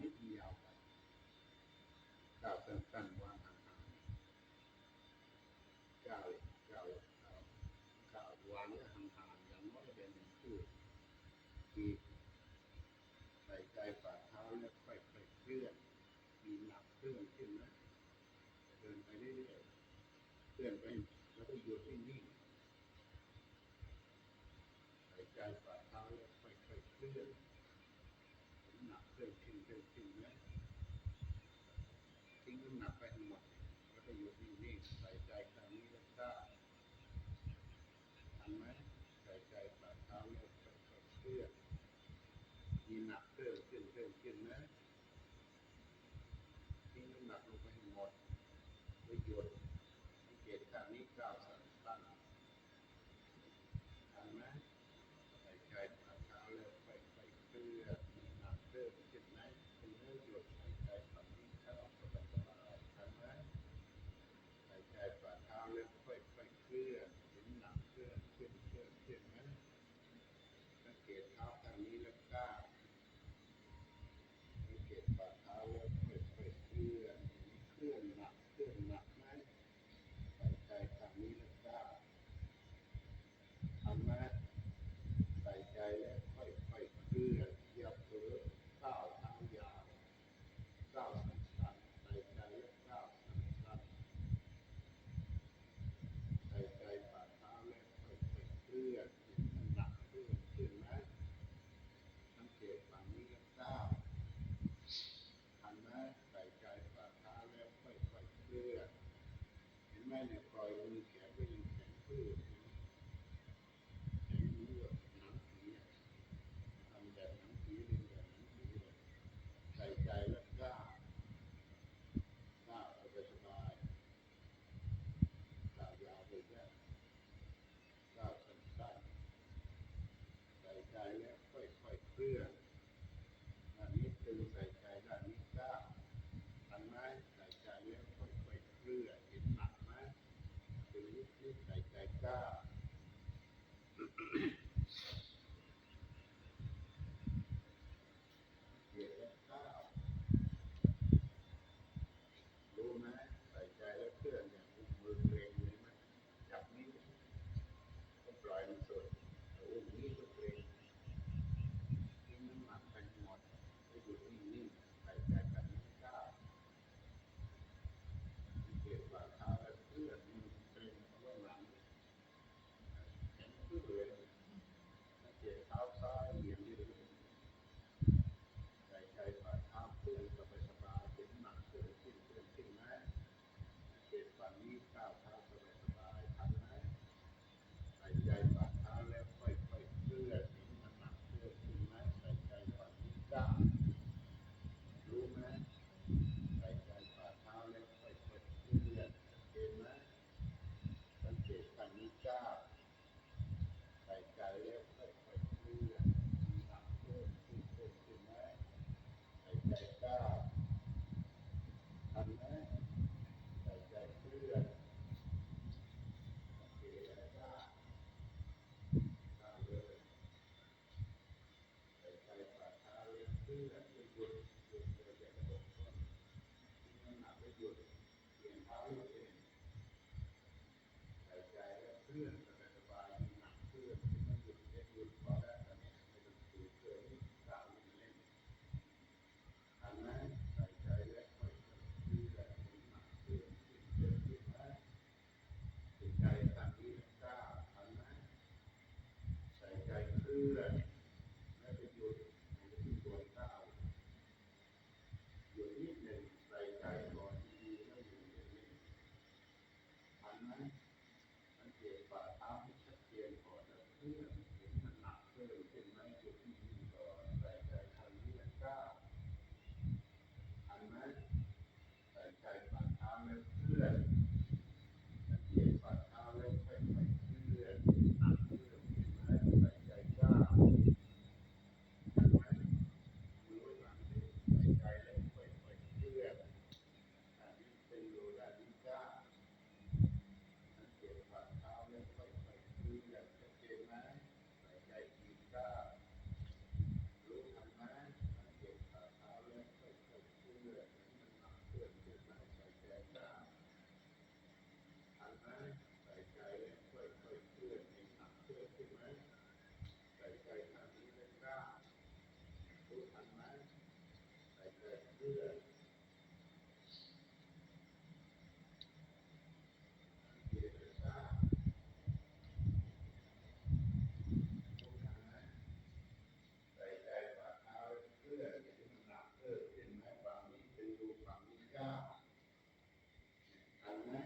นิดยาวไปก้าวสั้นๆวางห่างๆก้าวก้าวก้าวก้าววางห่างๆอย่างน้อยเป็นหนึ่งคืบอีกใส่ใจฝ่าเท้าแล้วค่อยๆเคลื่อน มีหนักเคลื่อนขึ้นนะเดินไปเรื่อยๆเคลื่อนไปแล้วก็หยุดที่นี่ ถึงถึงนทิ้งน้ำหนักไปทั้งหมดแล้วก็อยู่นี่งๆใส่ใจทางนี้แล้วก็ทันไหมใส่ใจฝ่าเท้าเนี่ยเพื่อมีหนักเพิ่มขึ้นเพิ่มขึ้นนะทิ้งน้ำหนักลงไปทั้งหมดประโยชน์สังเกตข้างนี้ก้าวสัน เนี่ยปล่อยมือแขนก็ยังแข็งขื้นแข็งเลือดหนังผีทำแบบหนังผีเรียนแบบหนังผีเลยใส่ใจแล้วกล้ากล้าไปสบายกล้ายาวไปแค่กล้าสั้นใส่ใจแล้วค่อยๆเคลื่อน da ที่แบบเป็นบุญบุญเราจะกระโดดกที่มันหนักไปบุญเปลี่ยนเท้าให้เป็น ลื่อนเกียร์ก้าวใส่ใจฝ่าเท้าเคลื่อนเห็นมันหนักเพิ่มขึ้นไหมฝั่งนี้เป็นรูฝั่งนี้ก้าวทันไหม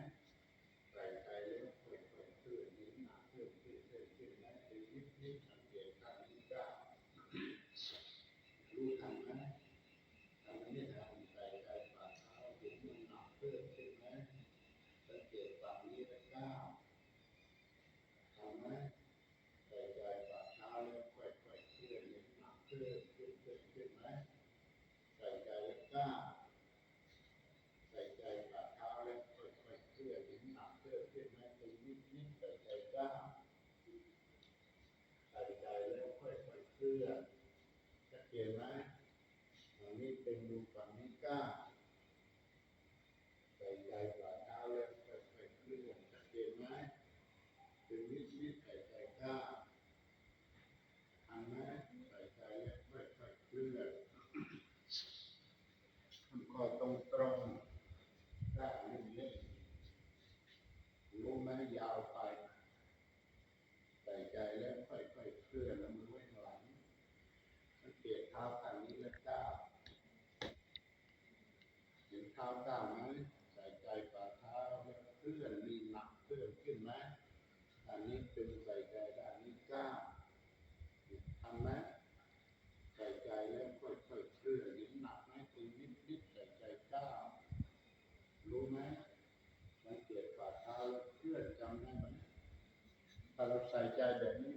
ใส่ใจแล้วค่อยๆเคลื่อนเห็นหนักเพิ่มขึ้นเพิ่มขึ้นไหมเป็นนิดๆสังเกตข้างนี้ก้าวรู้ทันไหม ทำให้ทำใจใจฝ่าเท้าเห็นมันหนักเพิ่มขึ้นไหมสังเกตฝั่งนี้และก้าวทำไหมใจใจฝ่าเท้าแล้วค่อยๆเคลื่อนเห็นหนักเพิ่มขึ้นเพิ่มขึ้นไหมใส่ใจและก้าวใส่ใจฝ่าเท้าแล้วค่อยๆเคลื่อนเห็นหนักเพิ่มขึ้นไหมเป็นนิดๆใส่ใจก้าวใส่ใจแล้วค่อยๆเคลื่อนชัดเจนไหมฝั่งนี้เป็นรูฝั่งนี้ก้าใส่ใจฝ่าเท้าแล้วค่อยๆเคลื่อนชัดเจนไหมเป็นนิดนิดๆใส่ใจก้าวทำไหมใส่ใจแล้วค่อยๆเคลื่อนมันก็ตรงตรงๆก้าวเล่นๆรู้ไหมยาวไป ใส่ใจแล้วค่อยๆเคลื่อนแล้วมือไว้ข้างหลังสังเกตเท้าข้างนี้แล้วก้าว เห็นเท้าก้าวไหมใส่ใจฝ่าเท้าเคลื่อนมีหนักเพิ่มขึ้นไหมอันนี้เป็นใส่ใจด้านนี้ก้าวทำไหมใส่ใจแล้วค่อยๆเคลื่อนหนหนักไหมเป็นนิดๆใส่ใจก้าวรู้ไหมสังเกตฝ่าเท้าเคลื่อนจำได้ไหมถ้าเราใส่ใจแบบนี้